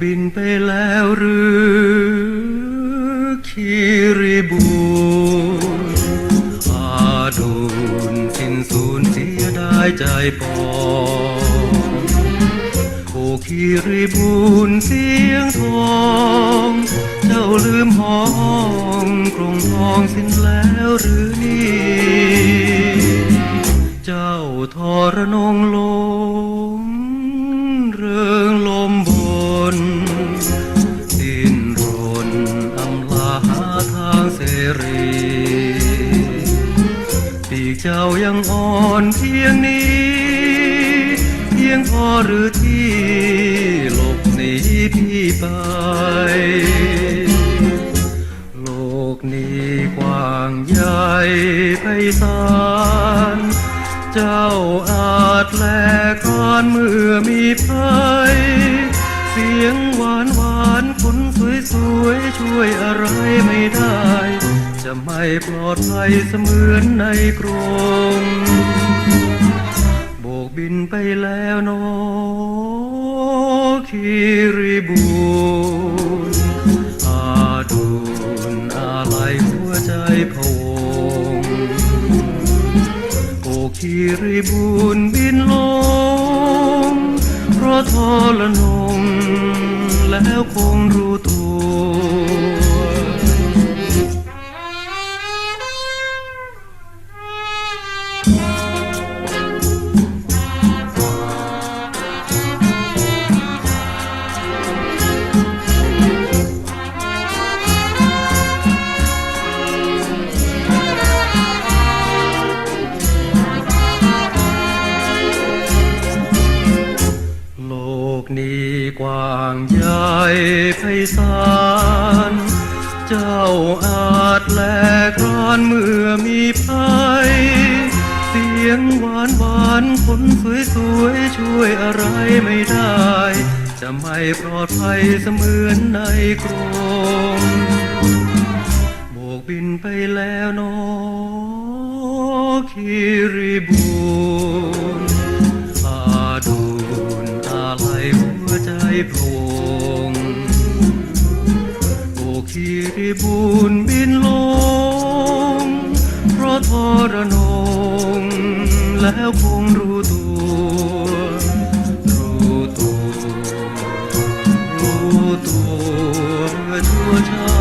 บินไปแล้วหรือคิริบูอาดูนสิ้นสูญเสียได้ใจปองโอคิริบูนเสียงทอง เจ้าลืมห้องกรงทองสิ้นแล้วหรือนี่ เจ้าทรนงโล เสรีปีกเจ้ายังอ่อนเพียงนี้ เพียงพอหรือที่หลบหนีพี่ไป โลกนี้กว้างใหญ่ไพศาลเจ้าอาจแลกอนเมื่อมีภัย ไม่ปลอดภัยเสมือนในกรงโบกบินไปแล้วนอคิริบูนอาดูนอะไรหัวใจพวงโอคิริบูนบินลง เพราะทรนงแล้วคงรู้ นี้กว้างใหญ่ไพศาล เจ้าอาจแลกรอนเมื่อมีภัยานหวานคนสวยสวยช่วยอะไรไม่ได้ จะไม่ปลอดภัยเสมือนในกรงโบกบินไปแล้วนอคิริบูนอาดูนอะไรหัวใจพะวงโอคิริบูนบินลง เพราะทรนง แล้วคงรู้ตัวรู้ตัวรู้ตัวชั่วช้า